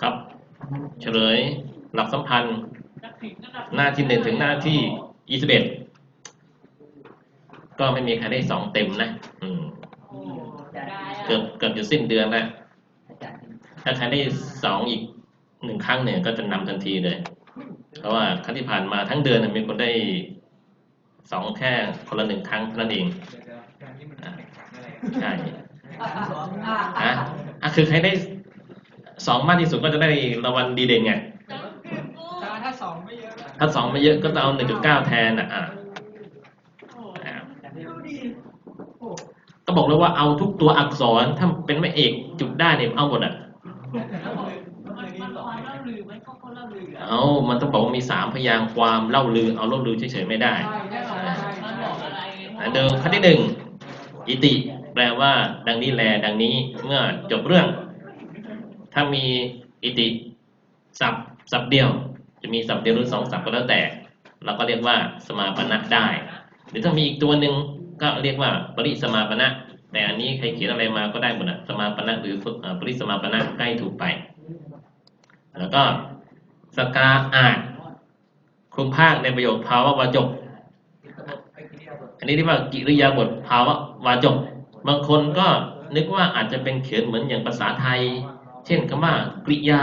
ครับ เฉลยหลักสัมพันธ์ หน้าที่หนึ่งถึงหน้าที่ยี่สิบเอ็ดก็ไม่มีใครได้สองเต็มนะอืเกือบเกือบจะสิ้นเดือนแล้วถ้าใครได้สองอีกหนึ่งครั้งเนี่ยก็จะนำทันทีเลย เพราะว่าครั้งที่ผ่านมาทั้งเดือนมีคนได้สองแค่คนละหนึ่งครั้งเท่านั้นเองใช่ฮะอะคือใครได้ สองมากที่สุดก็จะได้รางวัลดีเด่นไงถ้าถ้าสองไม่เยอะถ้าสองไม่เยอะก็จะเอาหนึ่งจุดเก้าแทนอะอะอะก็บอกเลยว่าเอาทุกตัวอักษรถ้าเป็นไม่เอกจุดได้เนี่ยเอาหมดอะเอามันต้องบอกว่ามีสามพยางค์ความเล่าลือ เอาเล่าลือเฉยๆไม่ได้ใช่แน่นอนใช่อะเดิมขั้นที่หนึ่งอิติ แปลว่า ดังนี้แล ดังนี้เมื่อจบเรื่อง ถ้ามีอิติศัพท์ศัพท์เดียว จะมีศัพท์เดียวหรือสองศัพท์ก็แล้วแต่ เราก็เรียกว่าสมาปณะได้ หรือถ้ามีอีกตัวหนึ่งก็เรียกว่าปริสมาปณะแต่อันนี้ใครเขียนอะไรมาก็ได้หมดอะสมาปณะหรือเอ่อปริสมาปณะใกล้ถูกไป แล้วก็สกาอาจคลุมภาคในประโยคภาวะวาจก อันนี้เรียกว่ากิริยาบทภาวะวาจก บางคนก็นึกว่าอาจจะเป็นเขียนเหมือนอย่างภาษาไทย เช่นคำว่ากริยา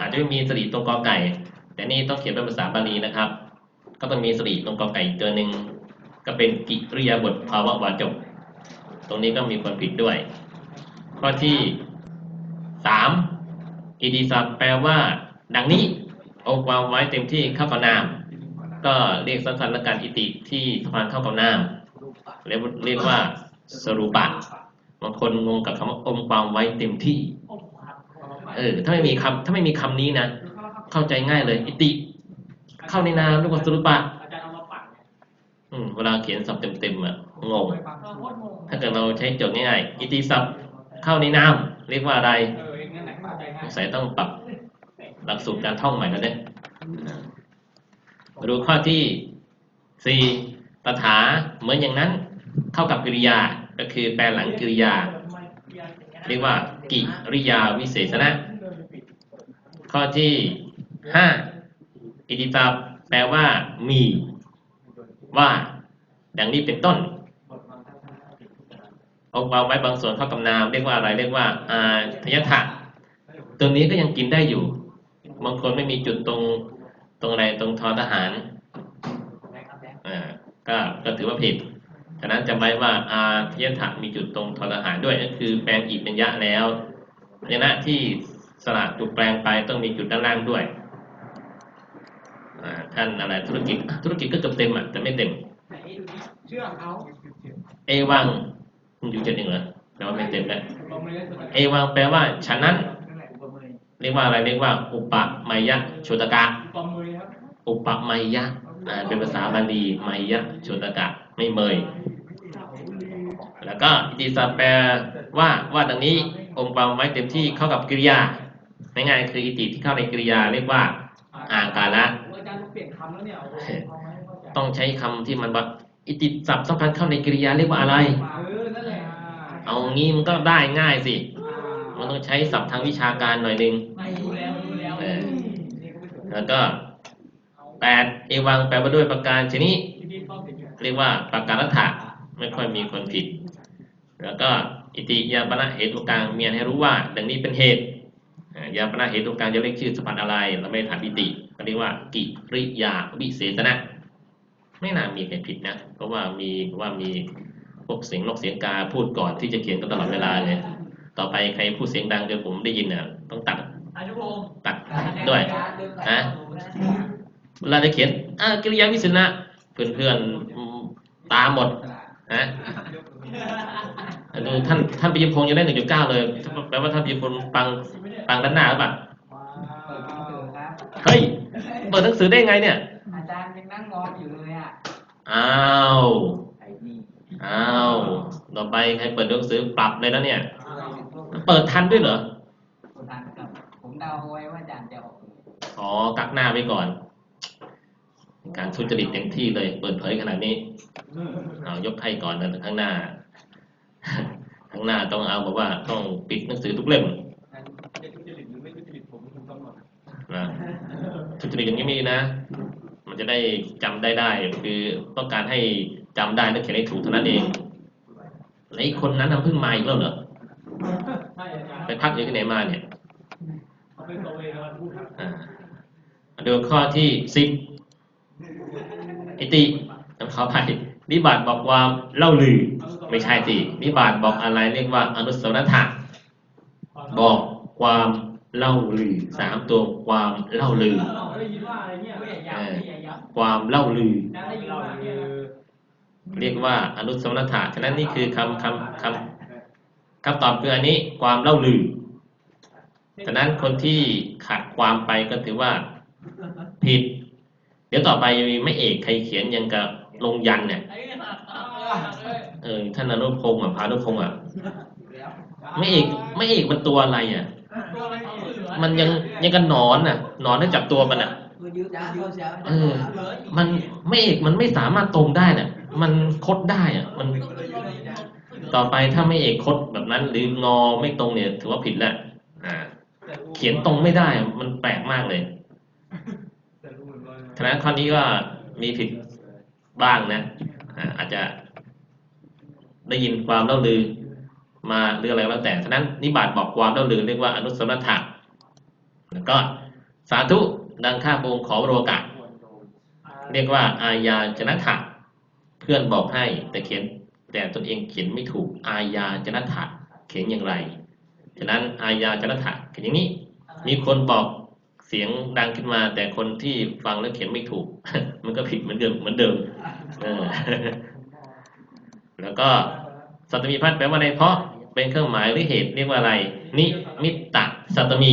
อาจจะไม่มีสระตรงกอไก่ แต่นี่ต้องเขียนเป็นภาษาบาลีนะครับ ก็ต้องมีสระตรงกอไก่ตัวหนึ่งก็เป็นกิริยาบทภาวะวาจก ตรงนี้ก็มีคนผิดด้วย ข้อที่สามอิติศัพท์แปลว่า ดังนี้เอาความไว้เต็มที่เข้ากับนาม ก็เรียกสั้นๆและกันอิติที่สะพานเข้ากับนามเรียกเรียกว่าสรูปะบางคนงงกับคำว่าอมความไว้เต็มที่ เออ ถ้าไม่มีคำถ้าไม่มีคำนี้นะเข้าใจง่ายเลย อิติ เข้าในนามเรียกว่าสรูปะอืมเวลาเขียนศัพท์เต็มๆอะงงถ้าเกิดเราใช้โจทย์ง่ายๆอิติศัพท์เข้าในนามเรียกว่าอะไรสงสัยต้องปรับหลักสูตรการท่องใหม่แล้วเนี่ยมาดูข้อที่สี่ตถาเหมือนอย่างนั้นเข้ากับกริยาก็คือแปลหลังกริยา เรียกว่ากิริยาวิเศษณะ ข้อที่ห้าอิติศัพท์แปลว่า มี ว่า ดังนี้เป็นต้นเอาควาไว้บางส่วนเข้ากับนามเรียกว่าอะไรเรียกว่าอาทยถะตัวนี้ก็ยังกินได้อยู่ บางคนไม่มีจุดตรงตรงอะไรตรงทอทหารอ่าก็ก็ถือว่าผิดฉะนั้นจำไว้ว่าอาทยถะมีจุดตรงทอทหารด้วยก็คือแปลงอีกเป็นยะแล้วพยัญชนะที่ สระถูกแปลงไปต้องมีจุดด้านล่างด้วยอ่าท่านอะไรธุรกิจอะธุรกิจก็เกือบเต็มอะแต่ไม่เต็มไหนดูดิเชื่อเขาเอวังมันอยู่เจ็ดหนึ่งเหรอแปลว่าไม่เต็มแล้วลงเลยเอวังแปลว่าฉะนั้นนั่นแหละอุปมือเรียกว่าอะไรเรียกว่า อุปมายะโชตกะอุปมือครับอุปมายะอ่าเป็นภาษาบาลีมายะโชตกะไม่เมย แล้วก็อิติศัพท์แปลว่าว่าดังนี้องค์ความไว้เต็มที่เข้ากับกริยา ง่ายๆคืออิติที่เข้าในกริยาเรียกว่าอาการะอาจารย์เปลี่ยนคำแล้วเนี่ยต้องใช้คำที่มันแบบอิติศัพท์สำคัญเข้าในกริยาเรียกว่าอะไร เอางี้มันก็ได้ง่ายสิ มันต้องใช้ศัพท์ทางวิชาการหน่อยหนึงไม่ดูแล้วก็แปดเอวังแปลว่าด้วยประการชนิดที่นี่ต้องติดเรียกว่าปากการัฐะไม่ค่อยมีคนผิด แล้วก็อิติยาปณะเหตุกลารเมียนให้รู้ว่า ดังนี้เป็นเหตุ ยาปณะเหตุการจะเรียกชื่อสปันอะไรเราไม่ถามอิติก็เรียกว่ากิริยาวิเศษนะ ไม่น่ามีใครผิดนะ เพราะว่ามีว่ามีพวกเสียงนกเสียงกาพูดก่อนที่จะเขียนกันตลอดเวลาเลยต่อไปใครพูดเสียงดังจนผมได้ยินน่ะต้องตัดอายุพงศ์ตัดด้วยนะเวลาจะเขียนอ่ากิริยาวิเศษนะเพื่อนๆอืมตามหมด นะดูท่านท่านปิยพงศ์ยังได้หนึ่งจุดเก้าเลยแปลว่าท่านปิยพงศ์ฟังฟังด้านหน้าหรือเปล่าเฮ้ยเปิดหนังสือได้ไงเนี่ย อาจารย์ยังนั่งงอนอยู่เลยอะอ้าวไอ้นี่อ้าวต่อไปใครเปิดหนังสือปรับเลยนะเนี่ย เปิดทันด้วยเหรอคนนั้นครับผมเดาไว้ว่าอาจารย์จะออกอ๋อกักหน้าไว้ก่อน การทุจริตเต็มที่เลย เปิดเผยขนาดนี้ เอายกให้ก่อนนะข้างหน้า ข้างหน้าต้องเอาแบบว่าต้องปิดหนังสือทุกเล่มจะทุจริตหรือไม่ทุจริตผมจริตอย่างนี้ไมีนะ มันจะได้จำได้ได้ คือต้องการให้จำได้และเขียนให้ถูกเท่านั้นเองแล้วไอ้คนนั้นน่ะเพิ่งมาอีกแล้วเหรอใช่อาจารย์ไปพักอยู่ที่ไหนมาเนี่ยเขาเป็นตัวเองแล้วพูดครับอ่ามาดูข้อที่สิบอิติขออภัย นิบาตบอกความเล่าลือ ไม่ใช่สินิบาตบอกอะไรเรียกว่าอนุสรณถะบอกความเล่าลือสามตัวความเล่าลือเราได้ยินว่าอะไรเนี่ยไม่อย่าย้ำไม่อย่าย้ความเล่าลืออาจารย์ได้ยินว่าเนี่ยนะเรียกว่าอนุสรณถะฉะนั้นนี่คือคำคำคำคำตอบคืออันนี้ความเล่าลือฉะนั้นคนที่ขัดความไปก็ถือว่าผิด เดี๋ยวต่อไปมีไม่เอกใครเขียนยังกับ ลงยันเนี่ยเออท่านอนุพงศ์อะพานุพงศ์อะไม่เอกไม่เอกมันตัวอะไรอะ มันยังยังกันหนอนอะหนอนได้จับตัวมันอะเออมันไม่เอกมันไม่สามารถตรงได้เนี่ยมันคดได้อะ มัน ต่อไปถ้าไม่เอกคดแบบนั้น หรืองอไม่ตรงเนี่ย ถือว่าผิดแล้วอ่า เขียนตรงไม่ได้ มันแปลกมากเลยฉะนั้นข้อนี้ก็มีผิด บ้างนะอาจจะได้ยินความเล่าลือมาหรืออะไรก็แล้วแต่ฉะนั้นนิบาตบอกความเล่าลือเรียกว่าอนุสรณถะแล้วก็สาธุดังข้าพระองขอโรกะเรียกว่าอายาจนะถะเพื่อนบอกให้แต่เขียนแต่ตนเองเขียนไม่ถูกอายาจนะถะเขียนอย่างไร ฉะนั้นอายาจนะถะเขียนอย่างนี้ มีคนบอก เสียงดังขึ้นมา แต่คนที่ฟังแล้วเขียนไม่ถูก มันก็ผิดเหมือนเดิมเหมือนเดิมเออแล้วก็สัตมีพัดแปลว่าในเพราะเป็นเครื่องหมายหรือเหตุเรียกว่าอะไร นิมิตตะสัตมี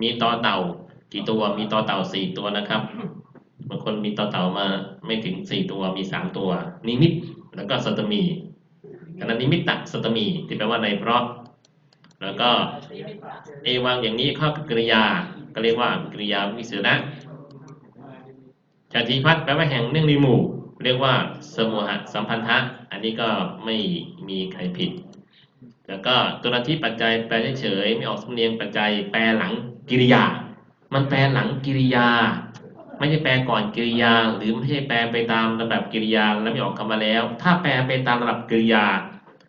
มีตอเต่า กี่ตัวมีตอเต่าสี่ตัวนะครับบางคนมีตอเต่ามาไม่ถึงสี่ตัวมีสามตัว นิมิต แล้วก็สัตมีขณะนิมิตตะสัตมี ที่แปลว่าในเพราะ แล้วก็เอวังอย่างนี้เข้ากับกริยา ก็เรียกว่ากริยาวิเศษนะชาติพัฒน์แปลว่าแห่งเนื่องในหมู่ เรียกว่าสมุหสัมพันธะ อันนี้ก็ไม่มีใครผิด แล้วก็ตัวนาที่ปัจจัยแปลเฉยไม่ออกสำเนียงปัจจัยแปลหลังกิริยา มันแปลหลังกิริยา ไม่ใช่แปลก่อนกิริยา หรือไม่ใช่แปลไปตามลำดับกิริยาแล้วไม่ออกคำมาแล้ว ถ้าแปลไปตามลำดับกิริยา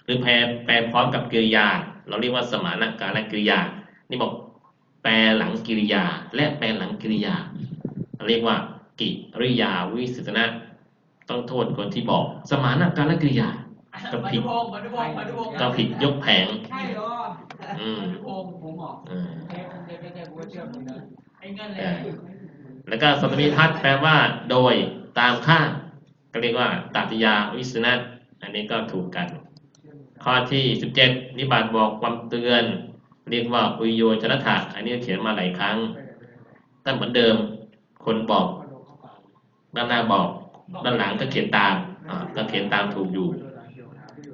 หรือแปลแปลพร้อมกับกิริยา เราเรียกว่าสมานการกิริยา นี่บอก แปลหลังกิริยา และแปลหลังกิริยา เราเรียกว่า กิริยาวิสิตนะต้องโทษคนที่บอก สมานการกิริยาก็ผิดมาดูพงมาดูพงมาดูพงก็ผิดยกแผงใช่เหรออืมมาดูพงผมบอกเออเอ้ไม่ใช่ไม่ใช่กูเชื่อมึงนะไอ้เงินเลยแล้วก็สัตมีทัศน์แปลว่า โดยตามข้างก็เรียกว่าตัตยาวิสนะอันนี้ก็ถูกกัน ข้อที่17นิบาตบอกความเตือน เรียกว่าอุโยชนถะอันนี้เขียนมาหลายครั้งแต่เหมือนเดิม คนบอกด้านหน้าบอกด้านหลังก็เขียนตามก็เขียนตามถูกอยู่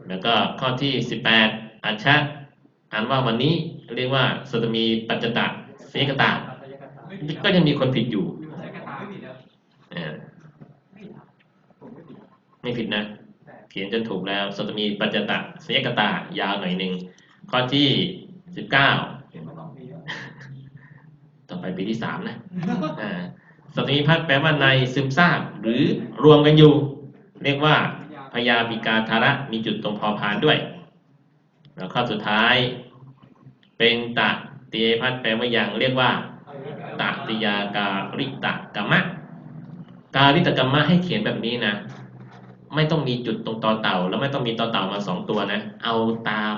แล้วก็ข้อที่18อัญชะอ่านว่าวันนี้เรียกว่าสตมีปัจจตะเสกตะก็ยังมีคนผิดอยู่ไม่ผิดนะ เขียนจนถูกแล้ว สตมีปัจจตะเสยกตายาวหน่อยหนึ่งข้อที่ สิบเก้าต่อไปปีที่สามนะอ่าสตมีพัดแปลว่าในซึมซาบหรือรวมกันอยู่ เรียกว่าพยาปิกาธาระมีจุดตรงพอพานด้วย แล้วข้อสุดท้าย เป็นตะเตียพัดแปลว่าอย่างเรียกว่าตติยาการิตกรรมะ การิตกรรมะให้เขียนแบบนี้นะ ไม่ต้องมีจุดตรงต่อเต่า แล้วไม่ต้องมีต่อเต่ามาสองตัวนะ เอาตาม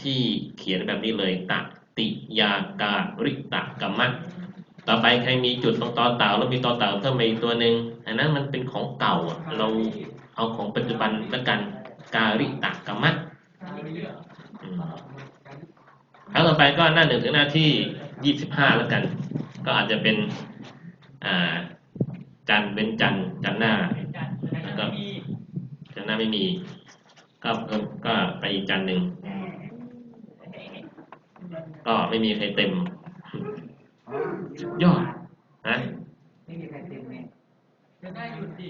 ที่เขียนแบบนี้เลยตติยาการิตกรรมะต่อไปใครมีจุดตรงต่อเต่าแล้วมีต่อเต่าเพิ่มมาอีกตัวหนึ่งอันนั้นมันเป็นของเก่าเราเอาของปัจจุบันแล้วกันการิตกรรมะครั้งต่อไปก็หน้าหนึ่งถึงหน้าที่ยี่สิบห้าแล้วกัน ก็อาจจะเป็นอ่าจันเป็นจันจันหน้าแล้วก็จันหน้าไม่มี ก็ก็ไปอีกจันหนึ่ง ก็ไม่มีใครเต็มสุดยอดนะไม่มีใครเต็มเลยจะได้หยุดดิ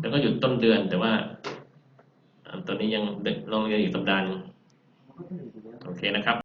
แล้วก็หยุดต้นเดือนแต่ว่าอ่าตอนนี้ยังเด็กลงเรียนอีกสัปดาห์หนึงโอเคนะครับ